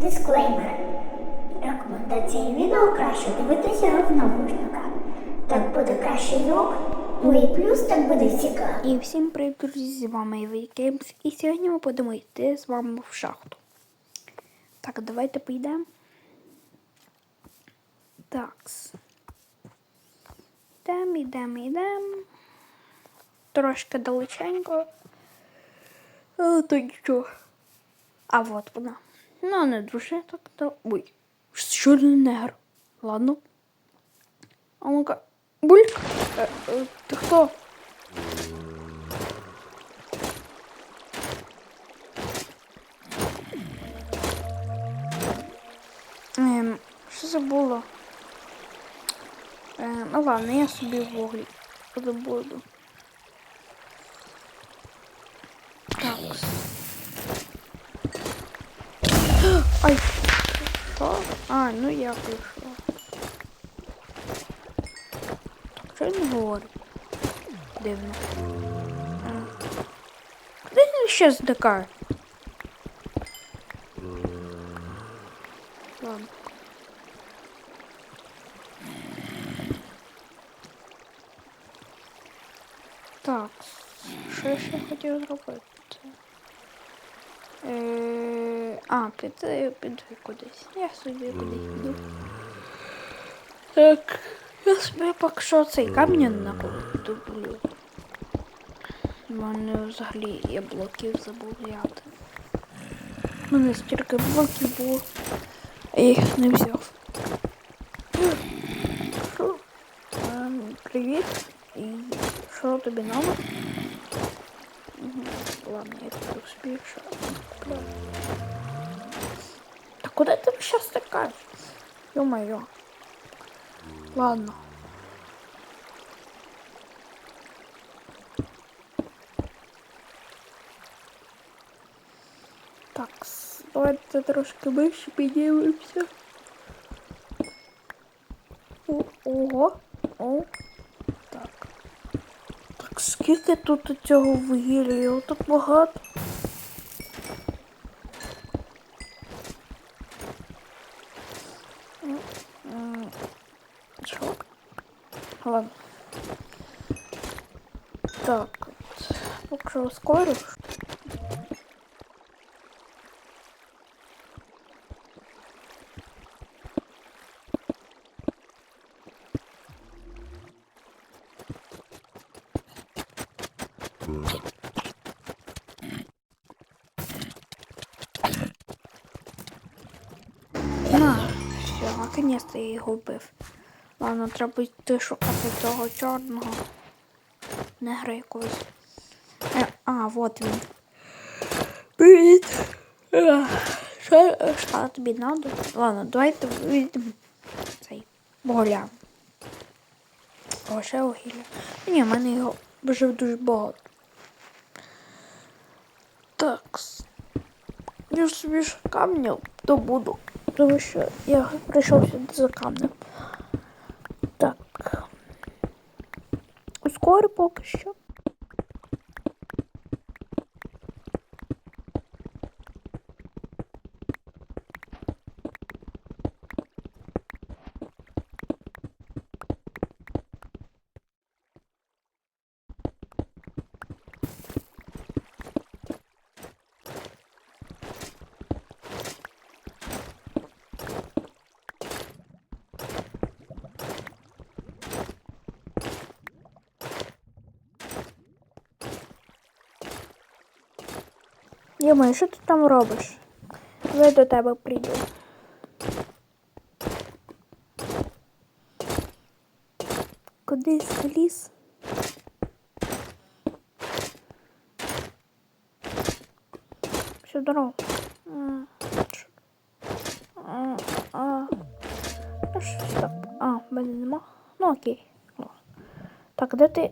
Дисклеймер. Рекомендації відео краще дивитися в навушниках. Так буде кращий звук, ну і плюс так буде цікаво. І всім привіт, друзі, з вами Games. І сьогодні ми будемо йти з вами в шахту. Так, давайте поїдемо. Такс. Йдемо, йдемо, йдемо. Трошки далеченько. Але то нічого. А от вона. Ну, не дуже так то. Ой, чорний негр. Ладно. А ну-ка. Бульк. Е, е, ти хто? Ем, що це було? Ем, ну ладно, я собі вуглі добуду. Так. Ай! Що? А, ну я прийшла. Що не говорю? Дивно. Куди він ще здикає? Ладно. Так, що я ще хотів зробити? Е, а, піду, піду кудись. Я собі кудись піду. Так, я собі поки що цей камінь на добулю. У мене взагалі я блоків забув взяти. У мене стільки блоків було. Я їх не взяв. Ем, Привіт. І що тобі? Угу. Ладно, я тут собі що. Та куди ти зараз тикаєш? Ё-моё. Ладно. Так, давайте трошки вище піднімемося. Ого. О. Так. Так, скільки тут цього вугілля? Його тут багато. Що? Ладно. Так, от. Поки що ускорю. Наконец-то я його вбив. Ладно, треба йти шукати того чорного. Негра якогось. Е, а, вот він. Привіт. Е, Що, що тобі надо? Ладно, давайте вийдемо цей погляд. О, ще вугілля. Ні, в мене його вже дуже багато. Так. Я ж собі ж камня добуду, тому що я прийшов сюди за камнем. Так. Ускорю поки що. Йомай, що ти там робиш? Я до тебе прийду. Кудись в ліс? Все здорово. М, що? А, а. Ну, що. А, мене нема. Ну окей. Так, де ти?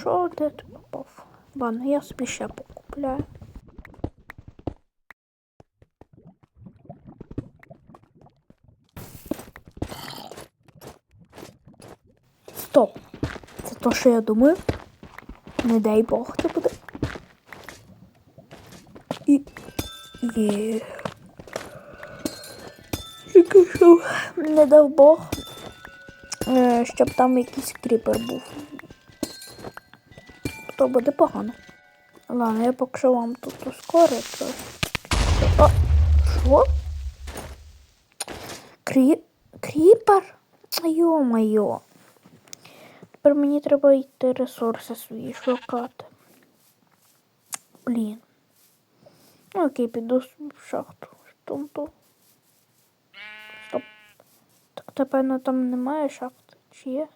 Що де ти попав? Ладно, я собі ще покупляю. Стоп. Це то, що я думаю. Не дай Бог це буде. І. Є. щоб не дав Бог, е, щоб там якийсь кріпер був. То буде погано. Ладно, я поки що вам тут ускорю трохи. О, що? Крі... Кріпер? Йо-моє. Тепер мені треба йти ресурси свої шукати. Блін. Ну, окей, піду в шахту. Тум-ту. Стоп. Так, напевно, там немає шахти. Чи є?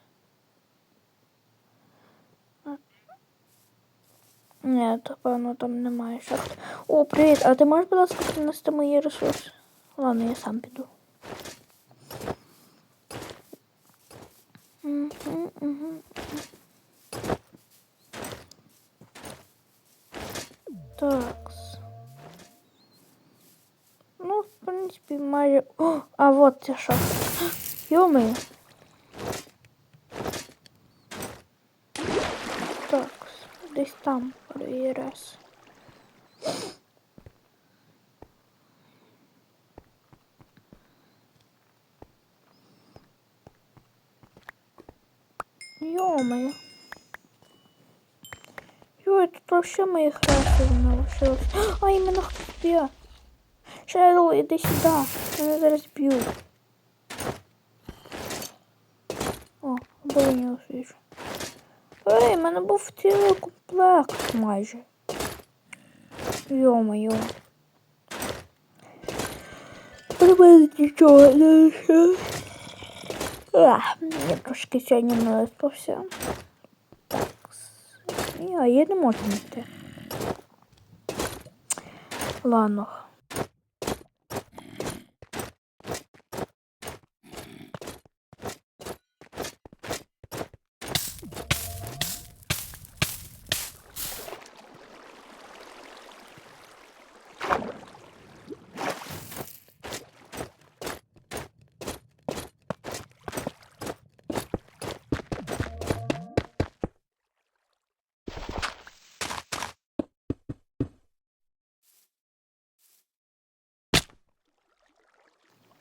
Ні, напевно, там немає шахти. О, привіт! А ти можеш, будь ласка, принести мої ресурси? Ладно, я сам піду. Мгм. Такс. Ну, в принципі, майже. О, а вот ця шахта. Йоми. Так, десь там раз. Йоми. Йой, тут вообще моих расів не лишилось. А, іменно хтось Шерл, іди сюди. Мене зараз б'ють. О, обороню освічу. Ей, в мене був цілий комплект майже. Йо-моє. Мене нічого не лишилось. Ах, я трошки сьогодні не виспався. Так. А я не можу знайти. Ладно.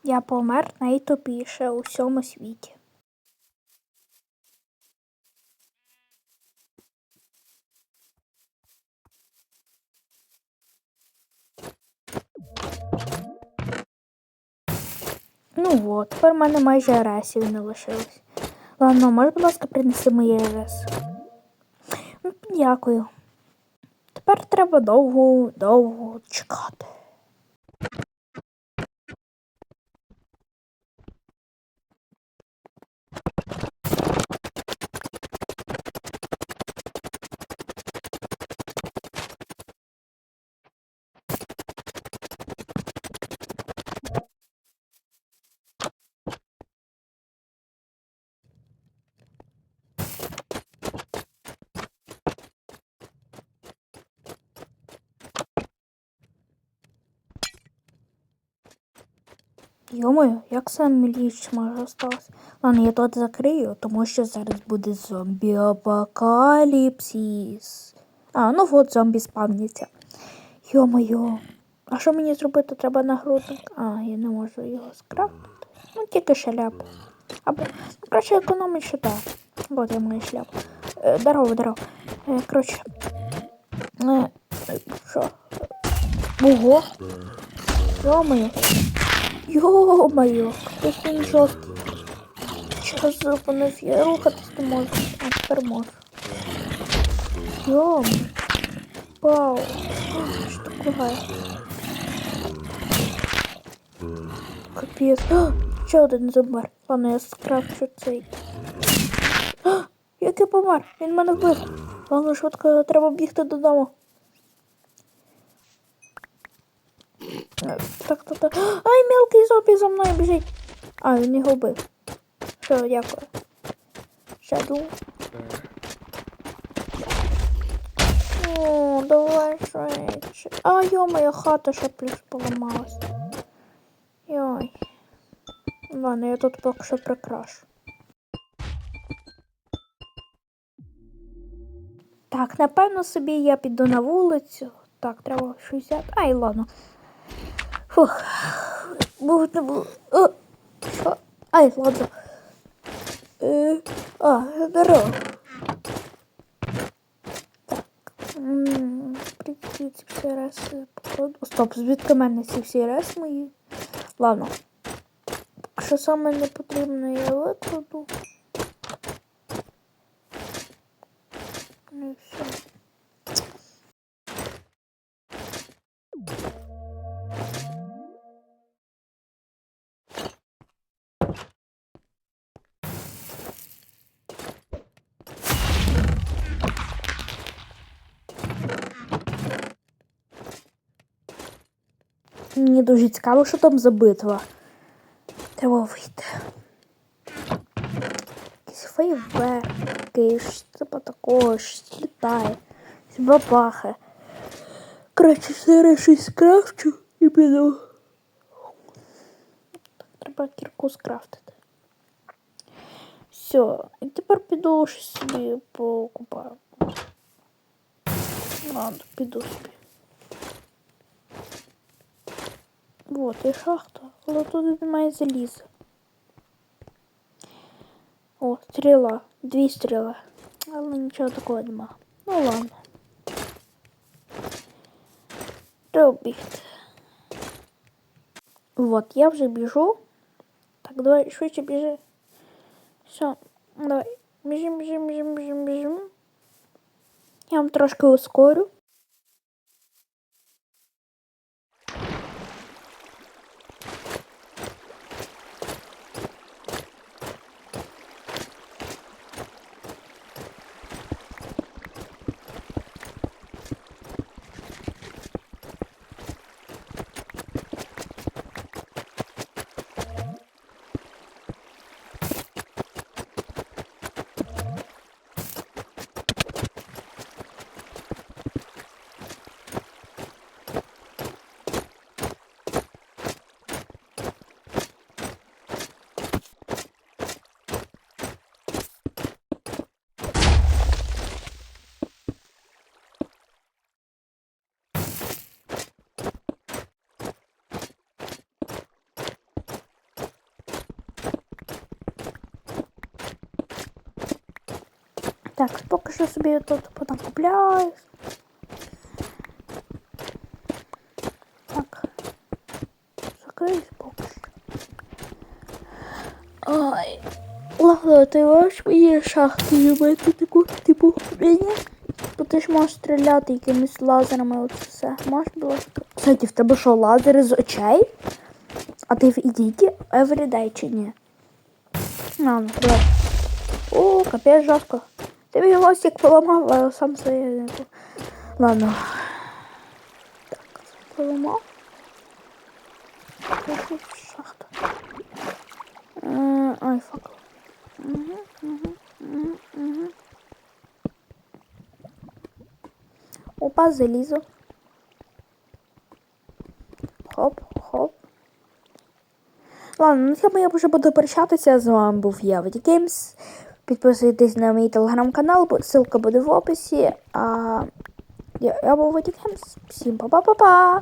Я помер найтупіше у всьому світі. Ну от, тепер в мене майже ресів не лишилось. Ладно, можеш, будь ласка, принеси моє рес. Дякую. Тепер треба довго, довго чекати. Йомою, як сам ліч може осталось? Ладно, я тут закрию, тому що зараз буде зомбі-апокаліпсис. А, ну от зомбі спавняться. Йомою. А що мені зробити? Треба нагрудник. А, я не можу його скрафтити. Ну, тільки шляпу. Або ну, краще економить що так. От я маю шляпу. Е, здорово, здорово. Е, коротше. Е, що? Ого. Йомою. Йо-моє, хтось він жорсткий. Час зупинив, я рухатись не можу, а тепер можу. Йом. Вау. Що таке? Капець. Ще один замер. Ладно, я скрафчу цей. Як я помер? Він мене вбив. Ладно, швидко, треба бігти додому. Так, так, так. Ай, мелкий зомбі за мною біжить. А, він його вбив. Все, дякую. Шаду. О, давай швидше. А, йо-моя хата ще плюс поламалась. Йой. Ладно, я тут поки що прикрашу. Так, напевно собі я піду на вулицю. Так, треба щось взяти. Ай, ладно. Фух. Був не було. О, Ай, ладно. Е, а, здорово. Так. ці всі реси покладу. Стоп, звідки мене ці всі реси мої? Ладно. Що саме не потрібно, я викладу. Ну все. Мені дуже цікаво, що там за битва. Треба вийти. Якісь фейверки, щось типа такого, щось літає, бабахає. Коротше, зараз щось скрафчу і піду. Так, треба кірку скрафтити. Все, і тепер піду щось собі покупаю. Ладно, піду собі. Вот, і шахта, але тут немає заліза. О, стріла, дві стріли. Але нічого такого нема. Ну ладно. Треба бігти. Вот, я вже біжу. Так, давай швидше біжи. Все, давай. Біжим, біжим, біжим, біжим, біжим. Я вам трошки ускорю. Так, поки що собі тут понакупляю. Так. Закриюсь поки що. Ай. Ладно, ти можеш мені шахти любити таку, типу, мені? Бо ти ж можеш стріляти якимись лазерами, оце все. Можеш, будь? Кстати, в тебе що, лазери з очей? А ти в ідіті everyday чи ні? Ладно, давай. О, капець жорстко. Ти мій мостик поламав, а сам своє. Ладно. Так, поламав. Шахта. Е, Ай, фак. Угу, угу. Опа, залізо. Хоп, хоп. Ладно, на цьому я вже буду прощатися. З вами був я, Веді Геймс. Підписуйтесь на мій телеграм-канал, ссылка буде в описі. А я, я був Вадік Геймс. Всім па-па-па-па!